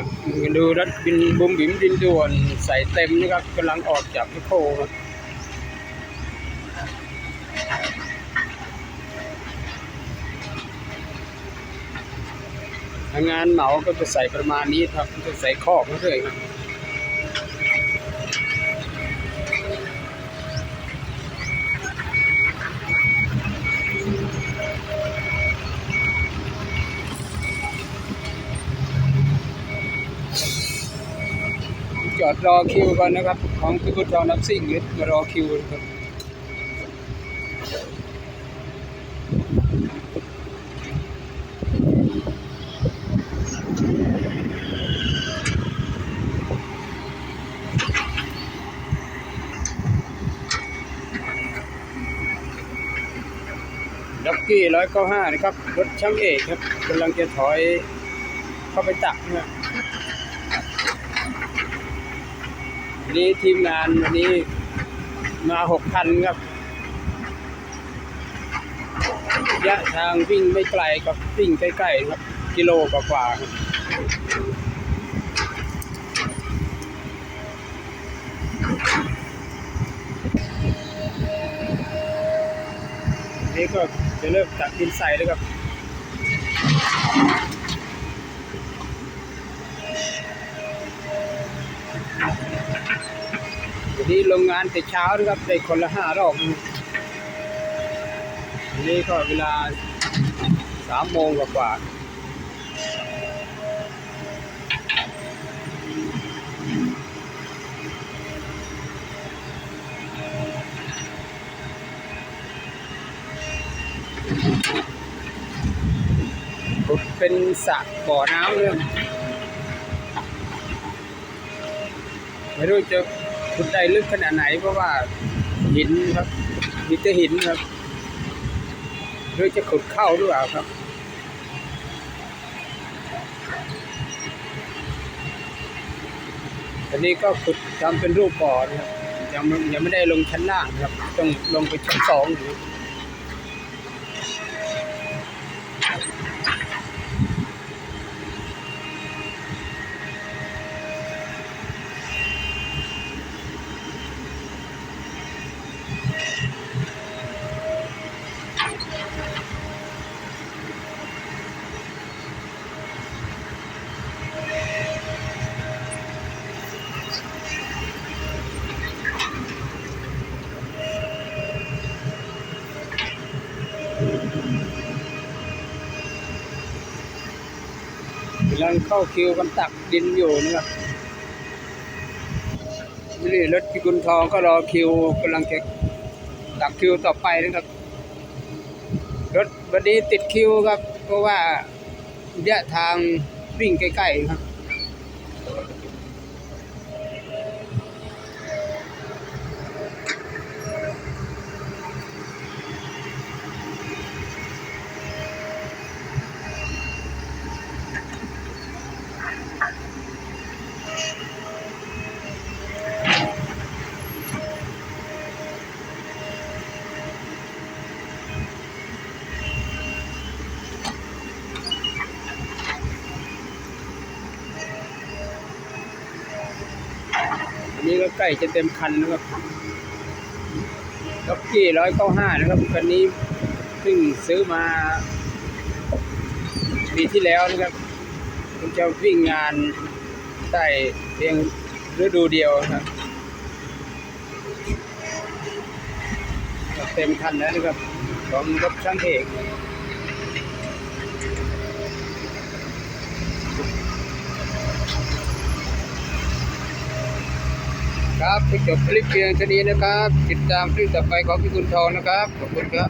ครับดูรถบินบุมบิมดินด่วนใส่เต็มนะครับกำลังออกจากพิโคครับงานเหมาก็จะใส่ประมาณนี้ครับจะใส่ข้อกเรื่อยครับ ดรอคิวก่อนนะครับ ของพิพุทธนักซิ่งมารอคิวนะครับด็อกกี้ร้อยเก้าห้านะครับ รถช่างเอกครับกำลังจะถอยเข้าไปตักนะครับ วันนี้ทีมงานวันนี้มาหกพันครับระยะทางวิ่งไม่ไกลครับวิ่งใกล้ๆครับ กิโลกว่าๆครับนี่ก็จะเริ่มตักดินใส่แล้วครับ วันนี้ลงงานแต่เช้านะครับได้คนละห้ารอบวันนี้ก็เวลาสามโมงกว่าๆขุดเป็นสระบ่อน้ำเลยไม่รู้จะ ขุดได้ลึกขนาดไหนเพราะว่าหินครับมีแต่หินครับหรือจะขุดเข้าหรือเปล่าครับอันนี้ก็ขุดทำเป็นรูปบ่อนครับยังยังไม่ได้ลงชั้นล่างครับ ต้องลงไปชั้นสองอยู่ กำลังเข้าคิวกันตักดินอยู่นะครับนี่รถพิกุลทองก็รอคิวกำลังจะตักคิวต่อไปนะครับ รถวันนี้ติดคิวครับ เพราะว่าระยะทางวิ่งใกล้ๆครับ นี้ก็ใกล้จะเต็มคันนะครับล็อกกี้ร้อยเก้าห้านะครับคันนี้เพิ่งซื้อมาปีที่แล้วนะครับมันจะวิ่งงานได้เพียงฤดูเดียวนะครับเต็มคันแล้วนะครับของรถช่างเอก ครับจบคลิปเพียงเท่านี้นะครับ ติดตามคลิปต่อไปของพี่คุณทองนะครับ ขอบคุณครับ